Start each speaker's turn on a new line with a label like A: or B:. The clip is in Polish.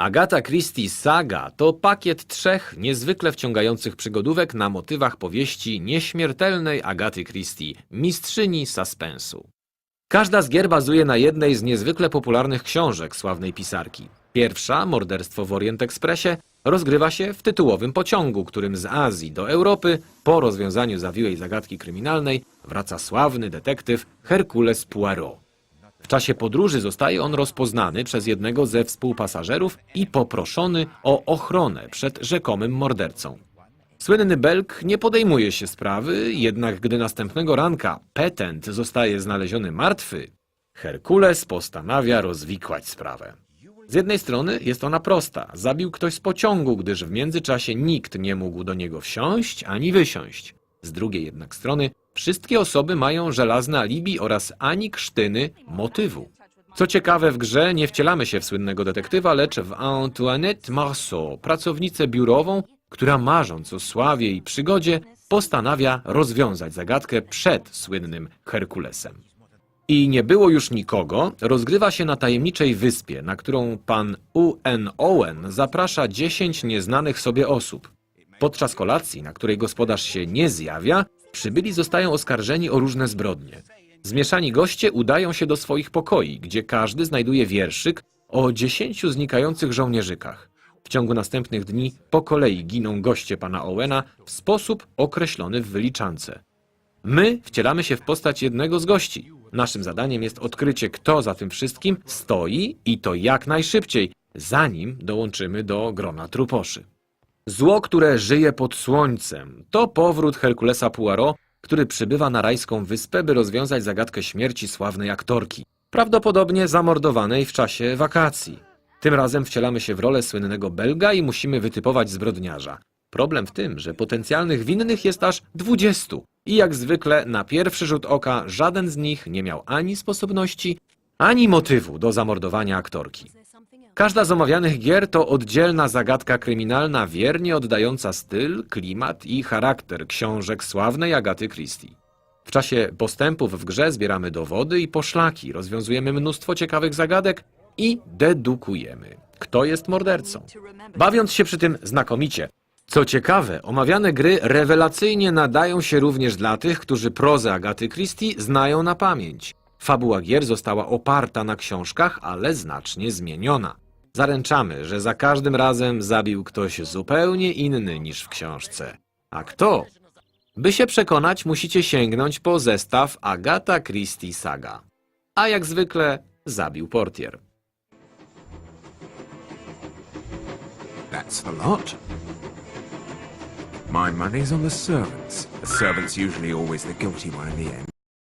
A: Agata Christie Saga to pakiet trzech niezwykle wciągających przygodówek na motywach powieści nieśmiertelnej Agaty Christie, mistrzyni suspensu. Każda z gier bazuje na jednej z niezwykle popularnych książek sławnej pisarki. Pierwsza, Morderstwo w Orient Expressie, rozgrywa się w tytułowym pociągu, którym z Azji do Europy, po rozwiązaniu zawiłej zagadki kryminalnej, wraca sławny detektyw Hercules Poirot. W czasie podróży zostaje on rozpoznany przez jednego ze współpasażerów i poproszony o ochronę przed rzekomym mordercą. Słynny Belk nie podejmuje się sprawy, jednak gdy następnego ranka petent zostaje znaleziony martwy, Herkules postanawia rozwikłać sprawę. Z jednej strony jest ona prosta. Zabił ktoś z pociągu, gdyż w międzyczasie nikt nie mógł do niego wsiąść ani wysiąść. Z drugiej jednak strony wszystkie osoby mają żelazne alibi oraz ani krztyny motywu. Co ciekawe, w grze nie wcielamy się w słynnego detektywa, lecz w Antoinette Marceau, pracownicę biurową, która marząc o sławie i przygodzie, postanawia rozwiązać zagadkę przed słynnym Herkulesem. I nie było już nikogo, rozgrywa się na tajemniczej wyspie, na którą pan U.N. Owen zaprasza 10 nieznanych sobie osób. Podczas kolacji, na której gospodarz się nie zjawia, przybyli zostają oskarżeni o różne zbrodnie. Zmieszani goście udają się do swoich pokoi, gdzie każdy znajduje wierszyk o 10 znikających żołnierzykach. W ciągu następnych dni po kolei giną goście pana Owena w sposób określony w wyliczance. My wcielamy się w postać jednego z gości. Naszym zadaniem jest odkrycie, kto za tym wszystkim stoi i to jak najszybciej, zanim dołączymy do grona truposzy. Zło, które żyje pod słońcem, to powrót Herkulesa Poirot, który przybywa na rajską wyspę, by rozwiązać zagadkę śmierci sławnej aktorki, prawdopodobnie zamordowanej w czasie wakacji. Tym razem wcielamy się w rolę słynnego Belga i musimy wytypować zbrodniarza. Problem w tym, że potencjalnych winnych jest aż 20 i jak zwykle na pierwszy rzut oka żaden z nich nie miał ani sposobności, ani motywu do zamordowania aktorki. Każda z omawianych gier to oddzielna zagadka kryminalna, wiernie oddająca styl, klimat i charakter książek sławnej Agaty Christie. W czasie postępów w grze zbieramy dowody i poszlaki, rozwiązujemy mnóstwo ciekawych zagadek i dedukujemy, kto jest mordercą. Bawiąc się przy tym znakomicie. Co ciekawe, omawiane gry rewelacyjnie nadają się również dla tych, którzy prozę Agaty Christie znają na pamięć. Fabuła gier została oparta na książkach, ale znacznie zmieniona. Zaręczamy, że za każdym razem zabił ktoś zupełnie inny niż w książce. A kto? By się przekonać, musicie sięgnąć po zestaw Agata Christie Saga. A jak zwykle zabił portier.
B: That's a lot. My money's on the servants. The servant's usually always the guilty one in the end.